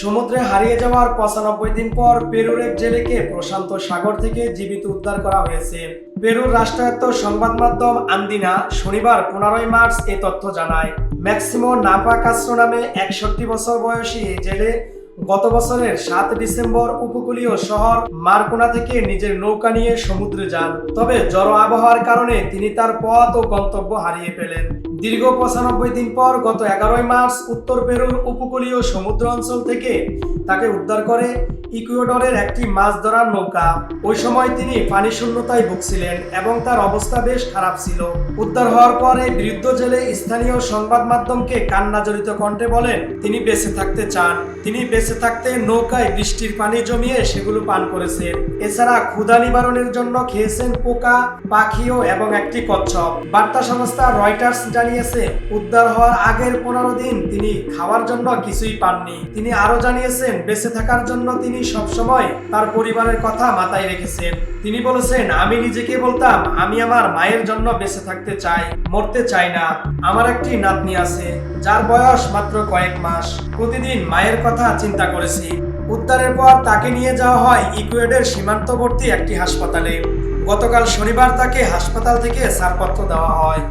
সমুদ্রে হারিয়ে যাওয়ার পঁচানব্বই দিন পর পেরুর এক জেলেকে প্রশান্ত সাগর থেকে জীবিত উদ্ধার করা হয়েছে। পেরুর রাষ্ট্রায়ত্ত সংবাদ মাধ্যম আন্দিনা শনিবার পনেরোই মার্চ এ তথ্য জানায়। ম্যাক্সিমো নাপা কাস্ট্রো নামে একষট্টি বছর বয়সী এই জেলে গত বছরের সাত ডিসেম্বর উপকূলীয় শহর মারকোনা থেকে নিজের নৌকা নিয়ে সমুদ্রে যান। তবে জড় আবহাওয়ার কারণে তিনি তার পথ ও গন্তব্য হারিয়ে ফেলেন। দীর্ঘ পঁচানব্বই দিন পর গত এগারোই মার্চ উত্তর পেরুর উপকূলীয় সমুদ্র অঞ্চল থেকে তাকে উদ্ধার করে ইকুয়েডরের একটি মাছ ধরার নৌকা। ওই সময় তিনি পানি শূন্যতায় ভুগছিলেন এবং তার অবস্থা বেশ খারাপ ছিল। উদ্ধার হওয়ার পরে বৃদ্ধ জেলে স্থানীয় সংবাদ মাধ্যমকে কান্না জড়িত কণ্ঠে বলেন, তিনি বেঁচে থাকতে চান। তিনি বেঁচে থাকতে নৌকায় বৃষ্টির পানি জমিয়ে সেগুলো পান করেছেন। এছাড়া ক্ষুধা নিবারণের জন্য খেয়েছেন পোকা, পাখিও এবং একটি কচ্ছপ। বার্তা সংস্থা রয়টার্স জানিয়েছে, উদ্ধার হওয়ার আগের পনেরো দিন তিনি খাওয়ার জন্য কিছুই পাননি। তিনি আরও জানিয়েছেন, বেঁচে থাকার জন্য তিনি সবসময় তার পরিবারের কথা মাথায় রেখেছেন। তিনি বলেছেন, আমি নিজেকে বলতাম, আমি আমার মায়ের জন্য বেঁচে থাকতে চাই, মরতে চাই না। আমার একটি নাতনি আছে, যার বয়স মাত্র কয়েক মাস। প্রতিদিন মায়ের কথা চিন্তা করেছি। উদ্ধারের পর তাকে নিয়ে যাওয়া হয় ইকুয়েডের সীমান্তবর্তী একটি হাসপাতালে। গতকাল শনিবার তাকে হাসপাতাল থেকে ছাড়পত্র দেওয়া হয়।